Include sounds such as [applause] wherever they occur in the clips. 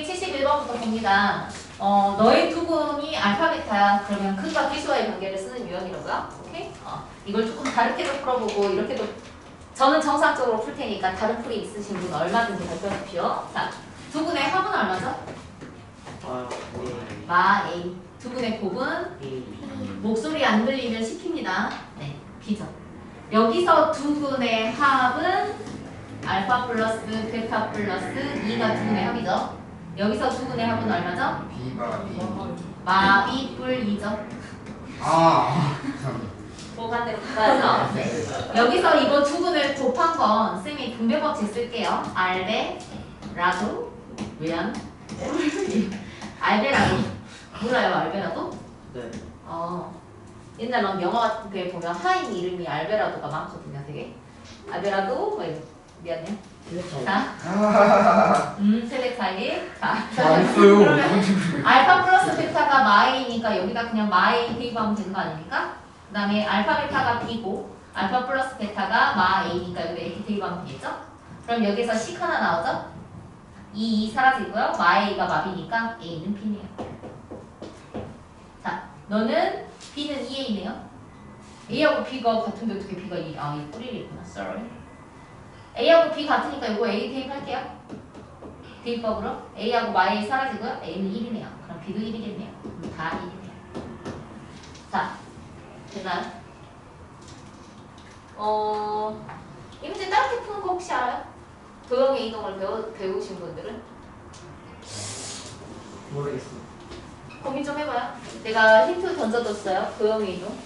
271번부터 봅니다. 어, 너의 두근이 알파 베타야. 그러면 근과 기수와의 관계를 쓰는 유형이라고요. 오케이? 어, 이걸 조금 다르게도 풀어보고 이렇게도 저는 정상적으로 풀 테니까 다른 풀이 있으신 분 얼마든지 발표하십시오. 자, 두근의 합은 얼마죠? 아, 마 A. 두근의 곱은 네. 목소리 안 들리면 시킵니다. 네, B죠. 여기서 두근의 합은 알파 플러스 베타 플러스 2가 두근의 합이죠. 여기서 두근의 합은 얼마죠? 마비 뿔 2죠. 아. 보관대로 가서 네. 여기서 이거 두근을 곱한 건 쌤이 분배법칙 쓸게요. 알베 라도 왜안 알베라도 몰라요 알베라도? 네. 어 옛날 막 영화 같은 데 보면 하인 이름이 알베라도가 많거든요 되게 알베라도 뭐 이거. 미안해 자, [laughs] 음 차이 자 잘했어요. [laughs] 그러면 알파 플러스 베타가 마이니까 여기다 그냥 마이 대입하면 되는 거 아닙니까? 그 다음에 알파 베타가 B고 알파 플러스 베타가 마 A니까 여기다 이렇게 대입하면 되겠죠? 그럼 여기서 식 하나 나오죠? 이2 사라지고요 마 A가 마비니까 A는 B네요 자 너는 B는 2A네요 A하고 B가 같은데 어떻게 B가 2? 아, 이 뿌리를 있구나 sorry A하고 B 같으니까 이거 A 대입 할게요 대입법으로 A하고 마이 사라지고요. A는 1이네요. 그럼 B도 1이겠네요. 그럼 다 1이네요. 자, 그다음 어, 이 문제 짧게 푸는 거 혹시 알아요? 도형의 이동을 배우, 배우신 분들은 모르겠어. 고민 좀 해봐요. 내가 힌트 던져줬어요. 도형의 이동.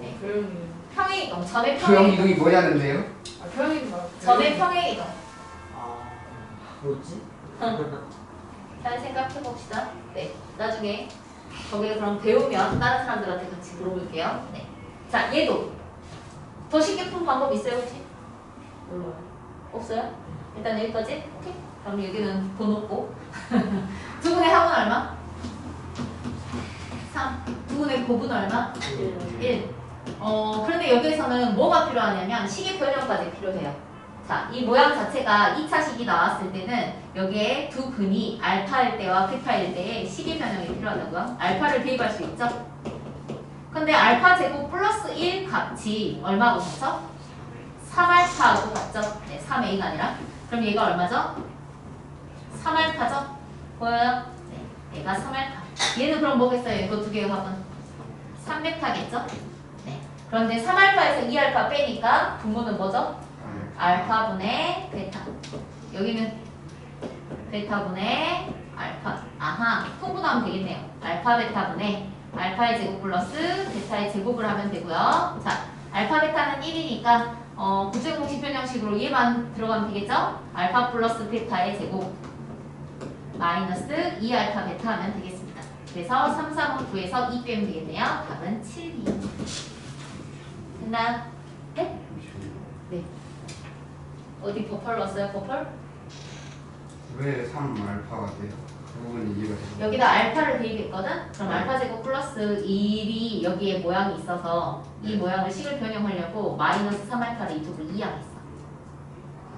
네. 평행 이동. 점의 평행 이동. 이동이 뭐냐는데요? 아, 표현이 뭐? 점의 평행 이동. 아, 뭐지? [laughs] 잘 생각해 봅시다. 네, 나중에 거기에 그럼 배우면 다른 사람들한테 같이 물어볼게요. 네. 자, 얘도 더 쉽게 푸는 방법 있어요, 혹시? 몰라요. 없어요? 일단 여기까지. 오케이. 그럼 여기는 더 높고. [laughs] 두 분의 합은 얼마? 3. 두 분의 곱은 얼마? 1. 어, 그런데 여기에서는 뭐가 필요하냐면 시계 변형까지 필요해요. 자, 이 모양 자체가 2차 식이 나왔을 때는 여기에 두 근이 알파일 때와 베타일 때에 시계 변형이 필요하다고요. 알파를 대입할 수 있죠? 근데 알파 제곱 플러스 1 값이 얼마고 같죠? 3알파하고 같죠? 네, 3a가 아니라. 그럼 얘가 얼마죠? 3알파죠? 보여요? 네, 얘가 3알파. 얘는 그럼 뭐겠어요? 이거 두 개의 합은? 3베타겠죠? 네. 그런데 3알파에서 2알파 빼니까 분모는 뭐죠? 알파분의 베타. 여기는 베타분의 알파. 아하, 통분하면 되겠네요. 알파 베타분의 알파의 제곱 플러스 베타의 제곱을 하면 되고요. 자, 알파 베타는 1이니까 어, 구제 공식 변형식으로 얘만 들어가면 되겠죠? 알파 플러스 베타의 제곱 마이너스 2알파 베타 하면 되겠습니다. 그래서 3, 3, 5, 9에서 2 빼면 되겠네요. 답은 7, 2. 됐나요? 네? 네. 어디 버펄 넣었어요? 버펄? 왜 3 알파가 돼요? 그 부분이 이해가 돼요. 여기다 알파를 대입했거든? 그럼 알파 제곱 플러스 1이 여기에 모양이 있어서 이 네. 모양을 식을 변형하려고 마이너스 3알파를 이쪽으로 이항했어.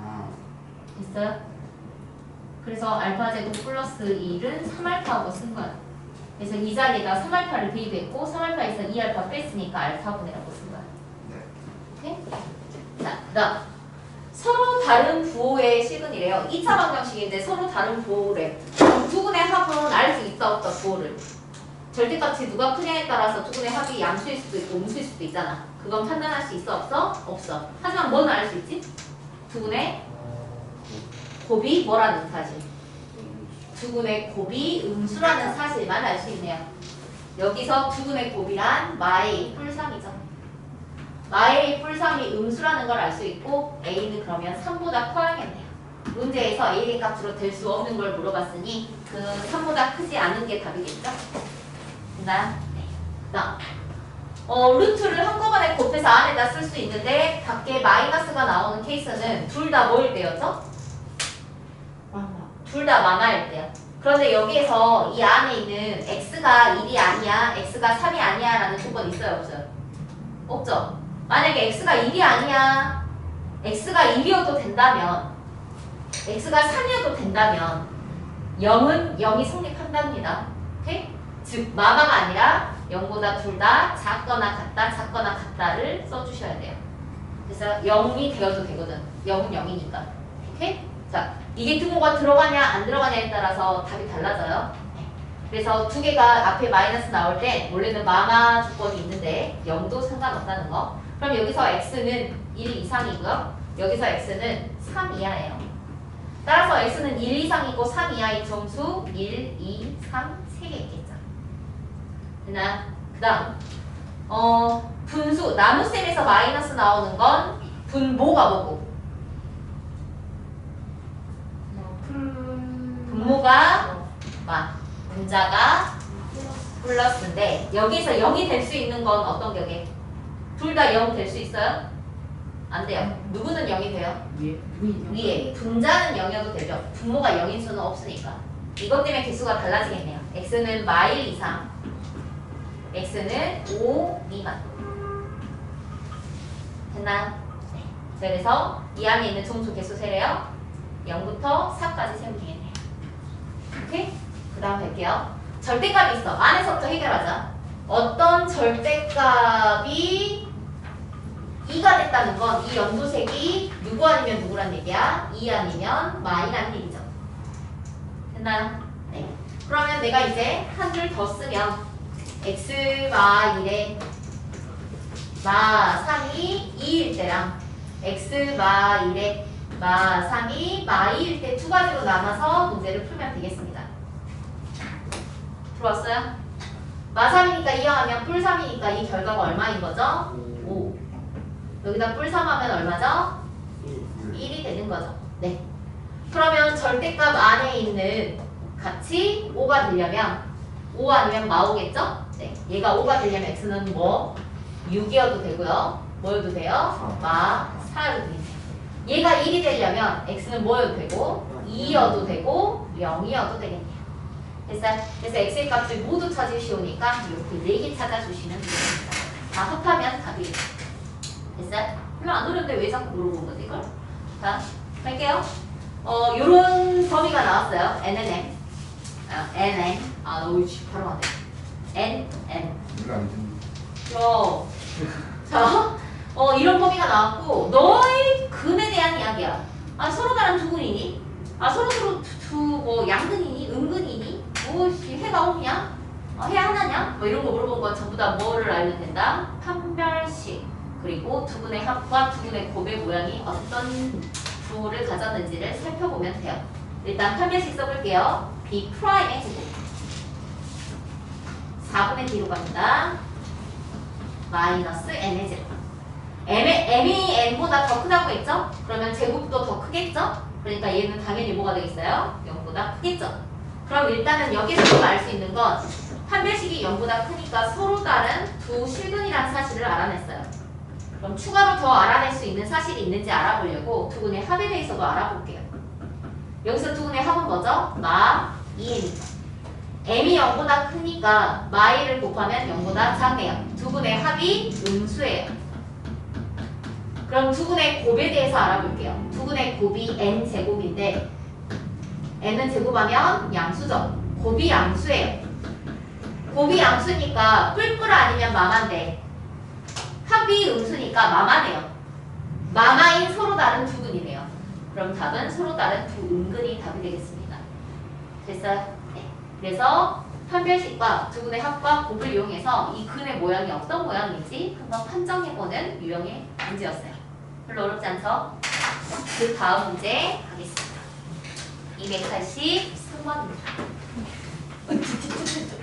아, 됐어요? 그래서 알파 제곱 플러스 1은 3알파하고 쓴 거야. 그래서 이 자리에다 3알파를 대입했고 3알파에서 2알파 뺐으니까 알파분해라고 쓴 거야. 네. 자, 그 다음. 서로 다른 부호의 식은이래요. 2차 방정식인데 서로 다른 부호래. 두 분의 합은 알 수 있다 없다 부호를. 절대값이 누가 크냐에 따라서 두 분의 합이 양수일 수도 있고 음수일 수도 있잖아. 그건 판단할 수 있어 없어? 없어. 하지만 뭐는 알 수 있지? 두 분의 곱이 뭐라는 사실. 두 분의 곱이 음수라는 사실만 알 수 있네요. 여기서 두 분의 곱이란 마의 뿔상이죠. 마의 뿔상이 음수라는 걸 알 수 있고 A는 그러면 3보다 커야겠네요. 문제에서 A의 값으로 될 수 없는 걸 물어봤으니 그 3보다 크지 않은 게 답이겠죠? 됐나요? 네. 그다음 어, 루트를 한꺼번에 곱해서 안에다 쓸 수 있는데 밖에 마이너스가 나오는 케이스는 둘 다 뭐일 때였죠? 둘 다 만화일 때요. 그런데 여기에서 이 안에 있는 x가 1이 아니야, x가 3이 아니야 라는 조건 있어요, 없어요? 없죠? 만약에 x가 1이 아니야, x가 1이어도 된다면, x가 3이어도 된다면 0은 0이 성립한답니다. 오케이? 즉 마마가 아니라 0보다 둘 다 작거나 같다, 작거나 같다를 써주셔야 돼요. 그래서 0이 되어도 되거든. 0은 0이니까. 오케이? 자, 이게 등호가 들어가냐 안 들어가냐에 따라서 답이 달라져요. 그래서 두 개가 앞에 마이너스 나올 때 원래는 마마 조건이 있는데 0도 상관없다는 거. 그럼 여기서 x는 1 이상이고요. 여기서 x는 3 이하예요. 따라서 x는 1 이상이고 3 이하의 점수 1, 2, 3, 3개 있겠죠. 됐나? 그 다음 어, 분수, 나눗셈에서 마이너스 나오는 건 분모가 뭐고. 분모가 마, 분자가 플러스인데 여기서 0이 될 수 있는 건 어떤 격에? 둘 다 0 될 수 있어요? 안 돼요. 누구는 0이 돼요? 위에 위 위에 분자는 0이어도 되죠. 분모가 0인 수는 없으니까. 이것 때문에 개수가 달라지겠네요. x는 마일 이상, x는 5 미만. 됐나요? 네. 자, 그래서 이 안에 있는 정수 개수 세래요. 0부터 4까지 세우면 되겠네요. 오케이? 그 다음 할게요. 절대값이 있어. 안에서부터 해결하자. 어떤 절대값이 2가 됐다는 건 이 연두색이 누구 아니면 누구란 얘기야? 2 아니면 마이란 얘기죠. 됐나요? 네. 그러면 내가 이제 한 줄 더 쓰면 x 마 1에 마 3이 2일 때랑 x 마 1에 마 3이 마 2일 때 두 가지로 나눠서 문제를 풀면 되겠습니다. 들어왔어요? 마 3이니까 이어하면 뿔 3이니까 이 결과가 얼마인 거죠? 5. 여기다 뿔 3하면 얼마죠? 1이 되는 거죠. 네. 그러면 절대값 안에 있는 값이 5가 되려면 5 아니면 마오겠죠? 네. 얘가 5가 되려면 x는 뭐? 6이어도 되고요. 뭐여도 돼요? 마 4여도 되네요. 얘가 1이 되려면 x는 뭐여도 되고 2여도 되고 0이어도 되겠네요. 그래서, 그래서 x의 값을 모두 찾으시오니까 이렇게 4개 찾아주시면 되겠습니다. 다 합하면 답이 됐어요? 별로 안 어려운데 왜 자꾸 물어보는 거지 이걸? 자, 할게요. 어, 요런 범위가 나왔어요. NNM. 아, NN. 아, 너 우리 집 바로 안 돼. NN. 이거 안 됩니다. 어. 자, 어, 이런 범위가 나왔고, 너의 근에 대한 이야기야. 아, 서로 다른 두근이니? 아, 서로 서로 두, 두, 뭐, 양근이니? 은근이니? 무엇이 해가 오냐? 어, 해 하나냐? 뭐 이런 거 물어본 건 전부 다 뭐를 알면 된다? 판별식. 그리고 두근의 합과 두근의 곱의 모양이 어떤 부호를 가졌는지를 살펴보면 돼요. 일단 판별식 써볼게요. B 프라임의 제곱. 4분의 D로 갑니다. 마이너스 n의 제곱. m의, m이 n보다 더 크다고 했죠? 그러면 제곱도 더 크겠죠? 그러니까 얘는 당연히 뭐가 되겠어요? 0보다 크겠죠? 그럼 일단은 여기서 알 수 있는 건 판별식이 0보다 크니까 서로 다른 두 실근이라는 사실을 알아냈어요. 그럼 추가로 더 알아낼 수 있는 사실이 있는지 알아보려고 두근의 합에 대해서도 알아볼게요. 여기서 두근의 합은 뭐죠? 마 2입니다. m이 0보다 크니까 마이를 곱하면 0보다 작네요. 두 분의 합이 음수예요. 그럼 두 분의 곱에 대해서 알아볼게요. 두 분의 곱이 n 제곱인데 n은 제곱하면 양수죠. 곱이 양수예요. 곱이 양수니까 뿔뿔 아니면 마마인데 합이 음수니까 마마네요. 마마인 서로 다른 두 근이네요. 그럼 답은 서로 다른 두 은근이 답이 되겠습니다. 됐어요? 네. 그래서 판별식과 두 분의 합과 곱을 이용해서 이 근의 모양이 어떤 모양인지 한번 판정해보는 유형의 문제였어요. 별로 어렵지 않죠? 그 다음 문제 가겠습니다. 283번입니다.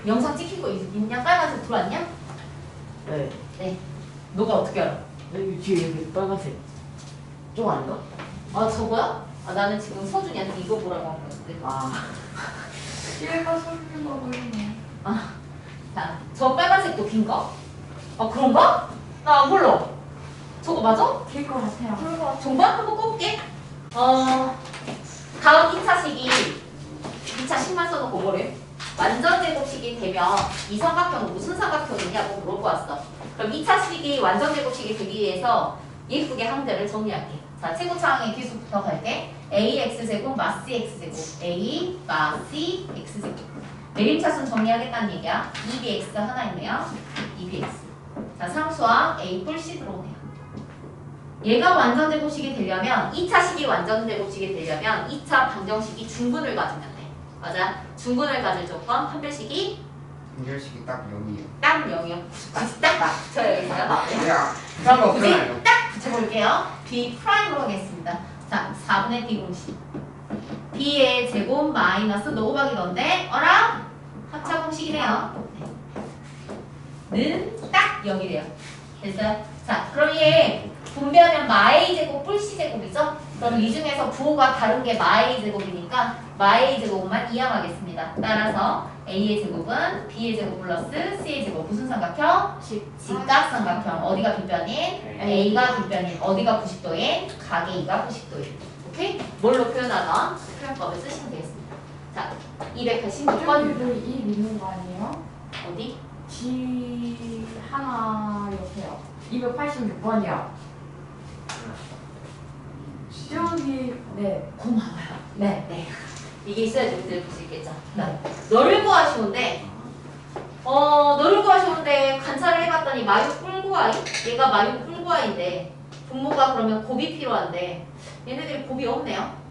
영상 찍힌 거 있- 있냐? 빨간색 들어왔냐? 네. 네. 너가 어떻게 알아? 여기 뒤에 여기 빨간색 좀 아닌가? 아 저거야? 아 나는 지금 서준이한테 이거 보라고 한 거였는데. 아 얘가 소리가 보이네. 자, 저 빨간색도 긴가? 아 그런가? 나 안 몰라. 저거 맞아? 될것 같아요. 그거 정말 한번 꺼볼게. 어, 다음 2차식이 2차 식만 써놓고 뭐래? 완전 제곱식이 되면 이 삼각형은 무슨 삼각형이냐고 물어보았어. 그럼 2차 식이 완전 제곱식이 되기 위해서 예쁘게 항들을 정리할게. 자, 최고 차항의 기수부터 갈게. AX제곱 마스 X제곱 A 마시 X제곱 내림차순 정리하겠다는 얘기야 2BX가 하나 있네요 2BX 자 상수항 A 뿔 C 들어오네요 얘가 완전 제곱식이 되려면 2차 식이 완전 제곱식이 되려면 2차 방정식이 중분을 가지면 돼 맞아 중분을 가질 조건 판별 식이 연결식이 딱 0이에요. 딱 0이요 딱 맞춰야겠어요 야, 그럼 굳이. 딱 붙여볼게요. B 프라임으로 하겠습니다. 자, 4분의 D 공식. B의 제곱 마이너스 노곱하기 넌데 어라? 합차 공식이네요. 는 딱 0이래요. 됐어요? 자, 그럼 얘 분배하면 마A 제곱 뿔C 제곱이죠? 그럼 이 중에서 부호가 다른 게 마A 제곱이니까 마A 제곱만 이항하겠습니다. 따라서 A의 제곱은 B의 제곱 플러스 C의 제곱 무슨 삼각형? 직각삼각형 어디가 빗변인? A가 빗변인 어디가 90도인? 각의 E가 90도인 오케이? 뭘로 표현하던 표현법을 쓰시면 되겠습니다 자 286번 저기 이 있는 거 아니에요? 어디? G 하나 옆에요. 286번이요. 저기 네. 고마워요 네, 네. 이게 있어야지 우리들 볼수 있겠죠 네. 너를 구하시온데 어 너를 구하시온데 관찰을 해봤더니 마유 꿀구아이 얘가 마유 꿀구아인데 분모가 그러면 곱이 필요한데 얘네들이 곱이 없네요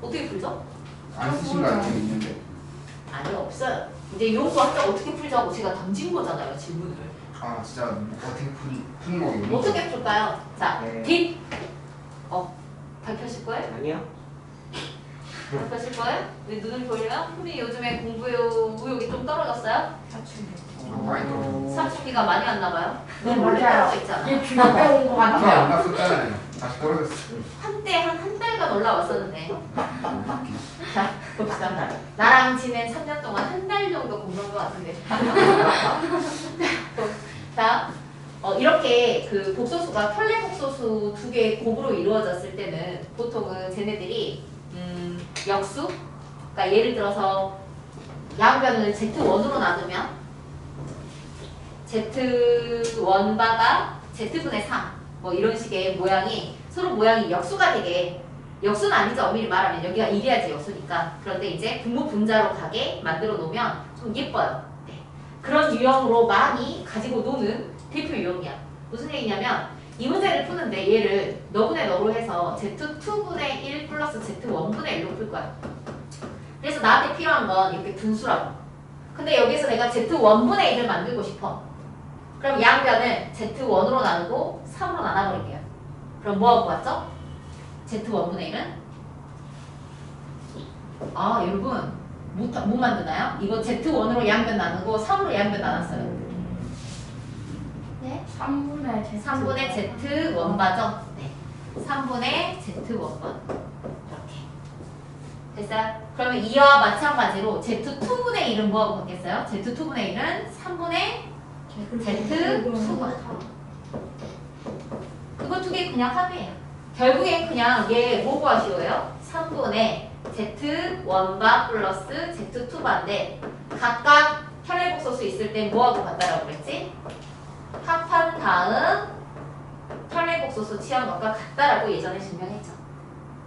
어떻게 풀죠? 안 쓰신 거 알고 있는데. 아니 없어요. 이제 이런 거 한자 어떻게 풀자고 제가 던진 거잖아요 질문을. 아, 진짜 어떻게 풀, 푸는 거예요? 어떻게 풀까요? 자, 네. 뒷. 어 밝혀질 거예요? 아니요. 밝혀질 거예요? 왜 눈을 돌려요? 흔히 요즘에 공부의 의욕이 좀 떨어졌어요? 사춘기. 어. 사춘기가 많이 왔나 봐요. 네, 맞아요. 떨어져 있잖아. 얘 귀가 빼온 거 같아요. 안 갔었잖아요. 다시 떨어졌어. 한때 한 한 달간 올라왔었는데. 웃기. 자 봅시다. 나랑 지낸 3년 동안 한 달 정도 공부한 것 같은데. [laughs] 자, 어, 이렇게 그 복소수가 혈례 복소수 두 개의 곱으로 이루어졌을 때는 보통은 쟤네들이 음, 역수? 그러니까 예를 들어서 양변을 Z1으로 나누면 Z1 바가 Z분의 3. 뭐 이런 식의 모양이 서로 모양이 역수가 되게 역수는 아니죠 엄밀히 말하면 여기가 이래야지 역수니까 그런데 이제 분모 분자로 가게 만들어 놓으면 좀 예뻐요 네. 그런 유형으로 많이 가지고 노는 대표 유형이야 무슨 얘기냐면 이 문제를 푸는데 얘를 너분의 너로 해서 Z2분의 1 플러스 Z1분의 1로 풀 거야 그래서 나한테 필요한 건 이렇게 분수라고 근데 여기서 내가 Z1분의 1을 만들고 싶어 그럼 양변을 Z1으로 나누고 3으로 나눠버릴게요 그럼 뭐하고 왔죠? Z1분의 1은? 아 여러분 못, 못 만드나요? 이거 Z1으로 양변 나누고 3으로 양변 나눴어요 네? 3분의 Z. 3분의 Z1바죠? 네 3분의 Z1번 이렇게 됐어요? 그러면 이와 마찬가지로 Z2분의 1은 뭐하고 바뀌었어요? Z2분의 1은 3분의 Z2번 그거 두 개 그냥 합이에요. 결국엔 그냥 얘 뭐고 하시오예요? 3분의 Z1바 플러스 Z2바인데 각각 혈례복소수 있을 땐 뭐하고 같다라고 그랬지? 합한 다음 혈례복소수 취한 것과 같다라고 예전에 증명했죠.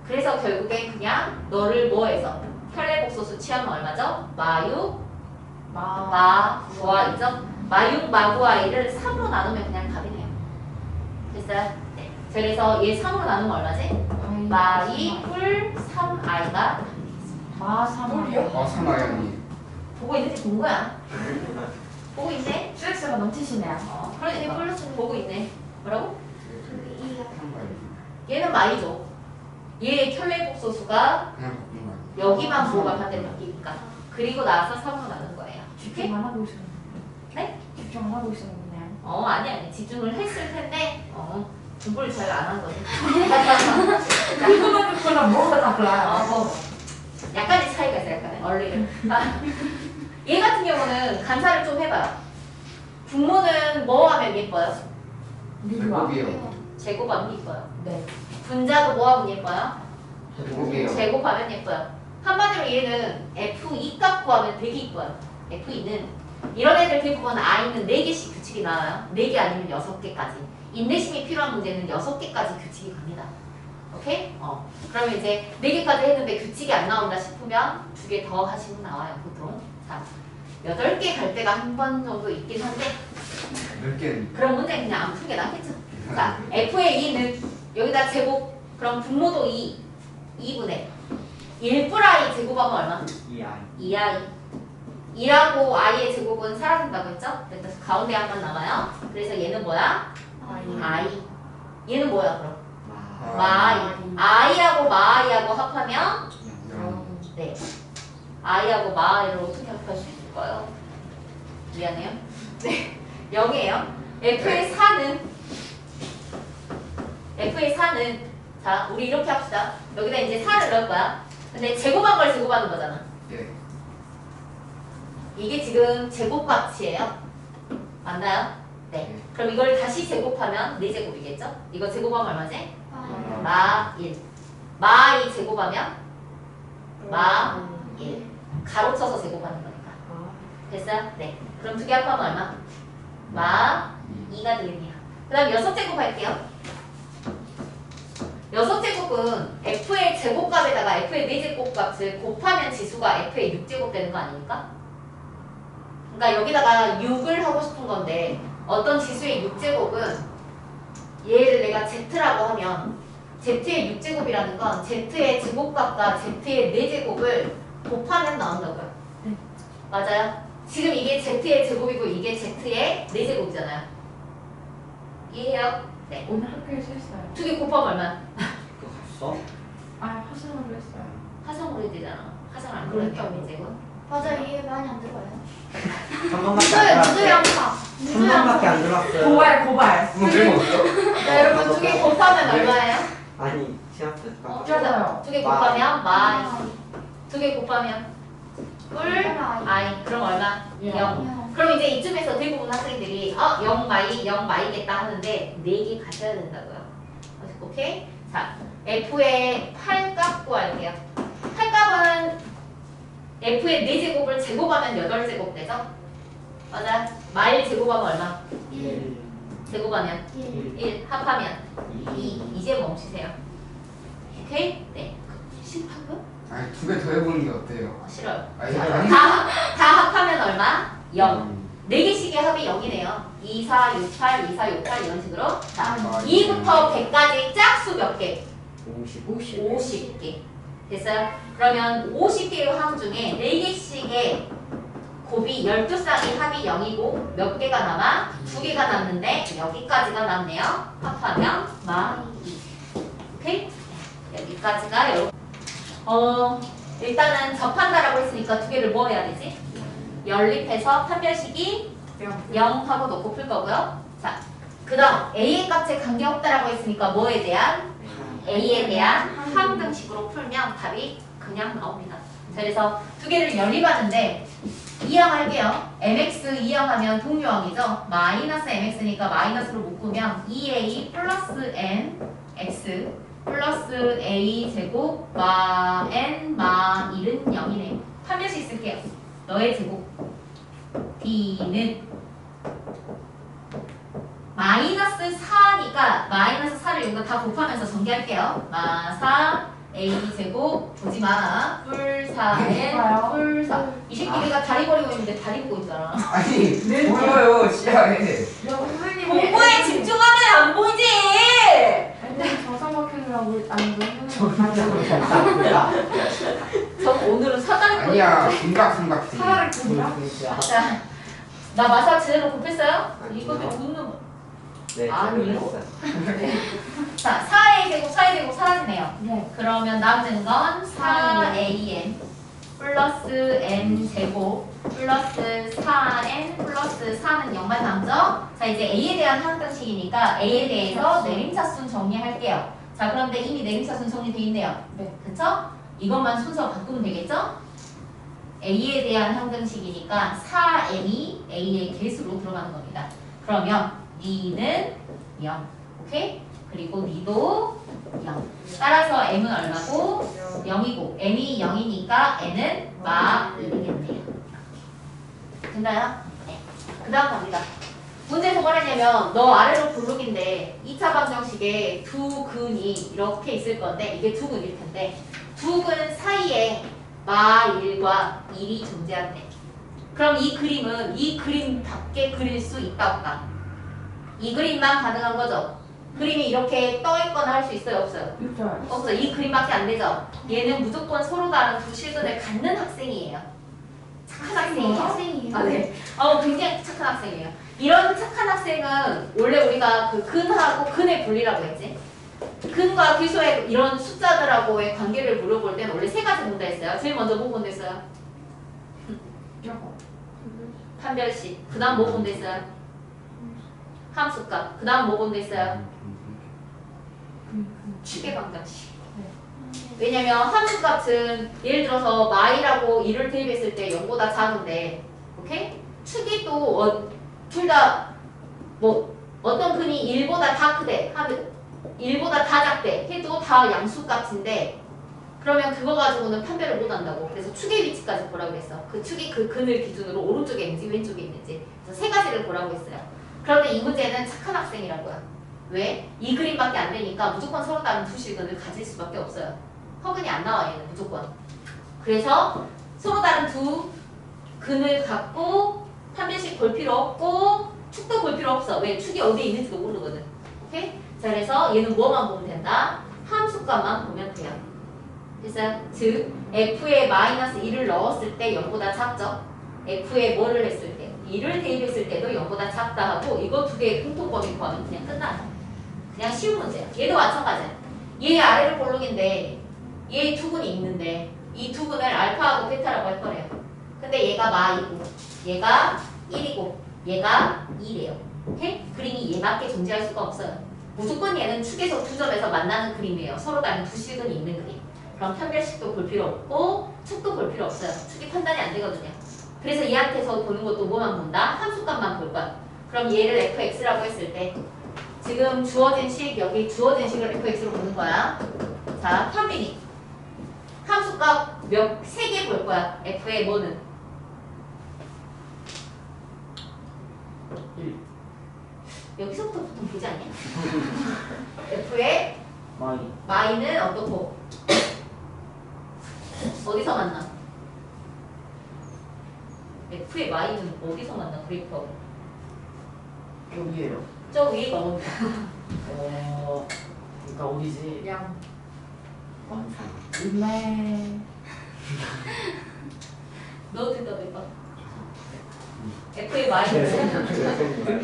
그래서 결국엔 그냥 너를 뭐해서 혈례복소수 취하면 얼마죠? 마유 마. 마구아이죠? 마육 마구아이를 3으로 나누면 그냥 답이네요. 됐어요? 네. 그래서 얘 3으로 나누면 얼마지? 마이 뿔 3i가 답이 되겠습니다. 마 3이요? 아, 사마연이. 보고 있는지 본 거야. [laughs] 보고 있네? 스트레스가 넘치시네요. 어, 그러니 플러스는 보고 있네. 뭐라고? 사마연. 얘는 마이죠. 얘의 그냥 거 여기만 부호가 반대로 바뀌니까. 그리고 나서 3으로 나눈 거예요. 오케이? 집중 안 하고 있었는데. 네? 집중 안 하고 있었는데. 어, 아니, 아니. 집중을 했을 텐데, 어, 공부를 잘 안 한 거지. [laughs] 이거는 그냥 뭐가 다 달라요. 어, 뭐 약간의 차이가 있어요. 약간의 원리를. [laughs] 아, 얘 같은 경우는 관찰을 좀 해봐요. 분모는 뭐 하면 예뻐요? 미주와. 제곱이에요. 제곱하면 예뻐요. 네. 분자도 뭐 하면 예뻐요? 제곱이에요. 제곱하면 예뻐요. 한마디로 얘는 F2 값 구하면 되게 이뻐요. F2는 이런 애들 대부분 I는 4개씩 규칙이 나와요. 4개 아니면 6개까지. 인내심이 필요한 문제는 6개까지 규칙이 갑니다. 오케이? 어. 그러면 이제 4개까지 했는데 규칙이 안 나온다 싶으면 두 개 더 하시면 나와요, 보통. 자, 8개 갈 때가 한 번 정도 있긴 한데, 몇 그런 문제 그냥 안 푸는 게 낫겠죠? 자, f의 2는 여기다 제곱, 그럼 분모도 2, 2분의 1플라이 제곱하면 얼마? 이 아이 2i 2라고 i의 제곱은 사라진다고 했죠? 그래서 가운데 한 번 남아요. 그래서 얘는 뭐야? i 얘는 뭐야 그럼? 마 마이 i하고 마이하고 합하면 영. 네 i하고 마이를 합할 수 있을까요? 미안해요. [laughs] 네 0이에요. f의 4는 f의 4는 자 우리 이렇게 합시다. 여기다 이제 4를 넣을 거야. 근데 제곱한 걸 제곱하는 거잖아. 예. 이게 지금 제곱값이에요. 맞나요? 네. 그럼 이걸 다시 제곱하면 4제곱이겠죠? 이거 제곱하면 얼마지? 마 1. 마 2 제곱하면 마 1. 가로쳐서 제곱하는 거니까. 됐어요? 네. 그럼 두 개 합하면 얼마? 마 2가 되겠네요. 그 다음 여섯 제곱 할게요. 여섯 제곱은 f의 제곱값에다가 f의 4제곱 값을 곱하면 지수가 f의 6제곱 되는 거 아닙니까? 그러니까 여기다가 6을 하고 싶은 건데 어떤 지수의 6제곱은 얘를 내가 z라고 하면 z의 6제곱이라는 건 z의 제곱값과 z의 4제곱을 곱하면 나온다고요. 맞아요? 지금 이게 z의 제곱이고 이게 z의 4제곱이잖아요. 이해해요? 네. 오늘 학교에서 했어요. 두 개 곱하면 얼마? 그거 갔어? 아, 화상으로 했어요. 화성으로 해야 되잖아. 화성 안 그러니까 이제고. 맞아 이해 많이 안 들어요. 한 번밖에 안 들어왔어요 양파? 한 번밖에 안 들어왔어요 고발, 고발. 한번 들어봤어? 자 여러분 두 개 곱하면 얼마예요? 아니 시합 때 어, 깜짝 맞아요. 두개 곱하면 마이. 두 개 곱하면 뿔뿔 아이. 그럼 얼마? 영. 0. 그럼 이제 이쯤에서 대부분 학생들이 어, 0 마이, 0 마이겠다 하는데 4개 가셔야 된다고요. 오케이? 자, F의 8값 구할게요. 8값은 F의 4제곱을 제곱하면 8제곱 되죠? 맞아. 마일 제곱하면 얼마? 1 제곱하면 1. 1, 합하면 2. 2 이제 멈추세요. 오케이? 네. 싫다고요? 아니 두 개 더 해보는 게 어때요? 어, 싫어요. 아니 다, 다 합하면 얼마? 0. 음. 4개씩의 합이 0이네요. 2, 4, 6, 8, 2, 4, 6, 8 이런 식으로. 자, 아, 2부터 100까지 짝수 몇 개? 50 50개. 됐어요? 그러면 50개의 항 중에 4개씩의 곱이 12쌍의 합이 0이고 몇 개가 남아? 2개가 남는데 여기까지가 남네요. 합하면 마 2. 오케이? 여기까지가 여러분. 어, 일단은 접한다라고 했으니까 두 개를 뭐 해야 되지? 연립해서 판별식이 영. 0 하고 놓고 풀 거고요. 자, 그 다음 A의 값에 관계없다라고 했으니까 뭐에 대한? A에 대한 항등식으로 풀면 답이 그냥 나옵니다. 자, 그래서 두 개를 연립하는데 이항 할게요. mx 이항하면 동류항이죠. 마이너스 mx니까 마이너스로 묶으면 2a 플러스 n x 플러스 a 제곱 마 n 마 1은 0이네. 판별식 쓸게요. 너의 제곱 b는 마이너스 4니까 마이너스 4를 여기다 다 곱하면서 전개할게요. 마사 a 제곱 보지 마. 뿔 4n 봐요. 뿔 4. 이 새끼가 다리 버리고 있는데 다리 보고 있잖아. 아니 보여요 시야에. 공부에 집중하면 안 보이지. 근데 정상 막히느라고 안 감사합니다 저 오늘은 사다리. 아니야 차라리 그냥 자, 나 마사 제대로 곱했어요? 이것도 웃는 거. 네 아니요. 했어요 자, 4a 제곱 4a 제곱 사라지네요. 네. 그러면 남는 건 4am 플러스 n 제곱 플러스 4n 플러스 4는 0만 남죠? 자 이제 a에 대한 항등식이니까 a에 대해서 내림차순 정리할게요. 자 그런데 이미 내림차순 정리돼 있네요. 네. 그쵸? 이것만 순서 바꾸면 되겠죠? a에 대한 항등식이니까 4n이 a의 개수로 들어가는 겁니다. 그러면 니는 0. 오케이? 그리고 니도 0. 따라서 m은 얼마고? 0이고 m이 0이니까 n은 마 1이겠네요. 됐나요? 네. 그 다음 갑니다. 문제에서 뭐라냐면 너 아래로 블록인데 2차 방정식에 두 근이 이렇게 있을 건데 이게 두 근일 텐데 두 근 사이에 마 1과 1이 존재한대. 그럼 이 그림은 이 그림답게 그릴 수 있다 없다. 이 그림만 가능한 거죠. 그림이 이렇게 떠 있거나 할 수 있어요 없어요? 일단 없어. 이 그림밖에 안 되죠. 얘는 무조건 서로 다른 두 실근을 갖는 학생이에요. 착한 학생이에요. 학생이에요. 아, 네. 어, 굉장히 착한 학생이에요. 이런 착한 학생은 원래 우리가 그 근하고 근의 분리라고 했지. 근과 기소의 이런 숫자들하고의 관계를 물어볼 때는 원래 세 가지 본다 했어요. 제일 먼저 뭐 본다 했어요? 판별식. 그 다음 뭐 본다 했어요? 함수값. 그 다음 뭐 본다 했어요? 추계 방정식. 왜냐면 함수값은 예를 들어서 마이라고 1을 대입했을 때 0보다 작은데 오케이? 축이 또둘다뭐 어떤 근이 1보다 다 크대 하면. 1보다 다 작대 해도 다 양수값인데 그러면 그거 가지고는 판별을 못 한다고. 그래서 축의 위치까지 보라고 했어. 그 축이 그 근을 기준으로 오른쪽에 있는지 왼쪽에 있는지. 그래서 세 가지를 보라고 했어요. 그런데 이 문제는 착한 학생이라고요 왜? 이 그림밖에 안 되니까 무조건 서로 다른 두 실근을 가질 수밖에 없어요 허근이 안 나와 얘는 무조건. 그래서 서로 다른 두 근을 갖고 판별식 볼 필요 없고 축도 볼 필요 없어. 왜? 축이 어디에 있는지도 모르거든. 오케이? 자 그래서 얘는 뭐만 보면 된다? 함수값만 보면 돼요. 그래서 즉 f에 마이너스 1을 넣었을 때 0보다 작죠. f에 뭐를 했을 때 1을 대입했을 때도 0보다 작다 하고 이거 두 개의 공통범위 구하면 그냥 끝나요. 그냥 쉬운 문제야. 얘도 마찬가지야. 얘 아래로 볼록인데 얘 두 근이 있는데 이 두 근을 알파하고 베타라고 할 거래요. 근데 얘가 마이고 얘가 1이고 얘가 2래요. 오케이? 그림이 얘밖에 존재할 수가 없어요. 무조건 얘는 축에서 두 점에서 만나는 그림이에요. 서로 다른 두 실근이 있는 그림. 그럼 편별식도 볼 필요 없고 축도 볼 필요 없어요. 축이 판단이 안 되거든요. 그래서 얘한테서 보는 것도 뭐만 본다? 함수값만 볼 거야. 그럼 얘를 fx라고 했을 때 지금 주어진 식 여기 주어진 식을 fx로 보는 거야. 자, 현민이 함수값 몇 세 개 볼 거야. f의 뭐는 일. 여기서부터 보통 보지 않냐? [laughs] f의 마이 마이는 어떻고 어디서 만나? f의 마이는 어디서 만나? 그래프하고 여기에요. 저 위가 어디? 어 그러니까 어디지? 양 네. 너 대답해봐. f의 마이는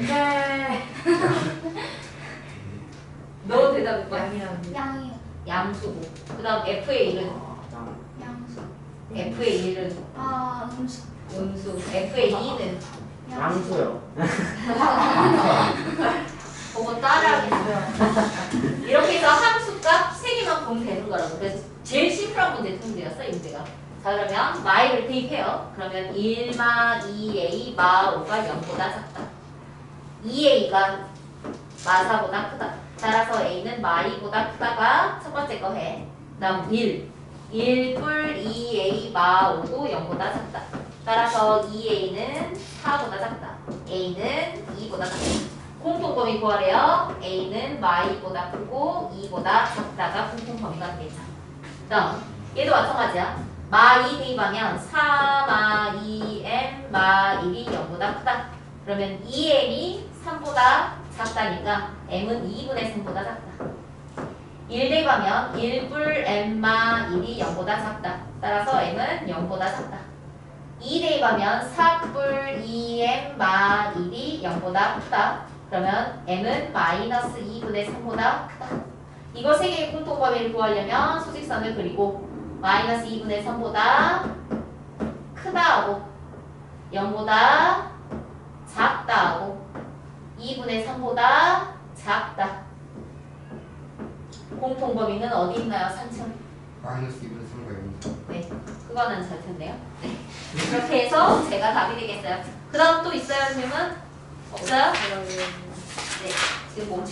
네. 너 대답해봐. 양이랑 양이요. 양수고. 그 다음 f의 1은 양수. f의 1은 아 음수. 음수. f의 2는 양수요. [laughs] 그거 따라하겠어요. [laughs] 이렇게 해서 함수값 세 개만 보면 되는 거라고. 그래서 제일 심플한 문제 문제였어, 이 문제가. 자, 그러면 마이를 대입해요. 그러면 1마 2a 마 5가 0보다 작다. 2a가 마사보다 크다. 따라서 a는 마이보다 크다가 첫 번째 거 해. 다음 1. 1뿔 2a 마 5도 0보다 작다. 따라서 2a는 4보다 작다. a는 2보다 작다. 공통범위 구하래요. A는 마이보다 크고 2보다 작다가 공통범위가 되죠. 다음 얘도 마찬가지야. 마2 대입하면 4 마 2m 마 1이 0보다 크다. 그러면 2m이 3보다 작다니까 m은 2분의 3보다 작다. 1 대입하면 1불 m마 1이 0보다 작다. 따라서 m은 0보다 작다. 2 대입하면 4불 2m 마 1이 0보다 크다. 그러면 m은 마이너스 2분의 3보다 크다. 이거 세 개의 공통범위를 구하려면 수직선을 그리고 마이너스 2분의 3보다 크다 하고 0보다 작다 하고 2분의 3보다 작다. 공통범위는 어디 있나요? 3층. 마이너스 2분의 3과 0. 네, 그거는 잘 텐데요. 네. 이렇게 해서 제가 답이 되겠어요. 그 다음 또 있어요, 질문? 없어요? 네, 지금 멈추